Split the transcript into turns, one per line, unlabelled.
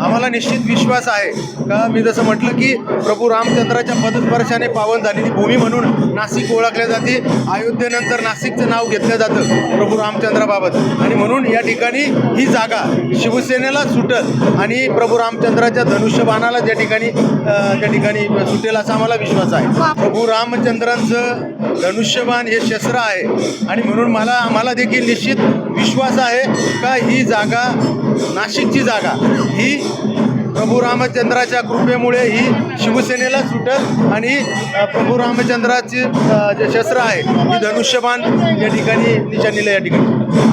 आम्हाला निश्चित विश्वास आहे. का? मी जसं म्हटलं की प्रभू रामचंद्राच्या पदस्पर्शाने पावन झालेली भूमी म्हणून नाशिक ओळखल्या जाते. अयोध्येनंतर नाशिकचं नाव घेतलं जातं प्रभू रामचंद्राबाबत. आणि म्हणून या ठिकाणी ही जागा शिवसेनेला सुटल आणि प्रभू रामचंद्राच्या धनुष्यबाणाला ज्या ठिकाणी त्या ठिकाणी सुटेल असा आम्हाला विश्वास आहे. प्रभू रामचंद्रांचं धनुष्यबाण हे शस्त्र आहे. आणि म्हणून मला आम्हाला देखील निश्चित विश्वास आहे का ही जागा नाशिकची जागा ही प्रभू रामचंद्राच्या कृपेमुळे ही शिवसेनेला सुटत आणि प्रभू रामचंद्राचे जे शस्त्र आहे ही धनुष्यबाण या ठिकाणी निशाणीला या ठिकाणी.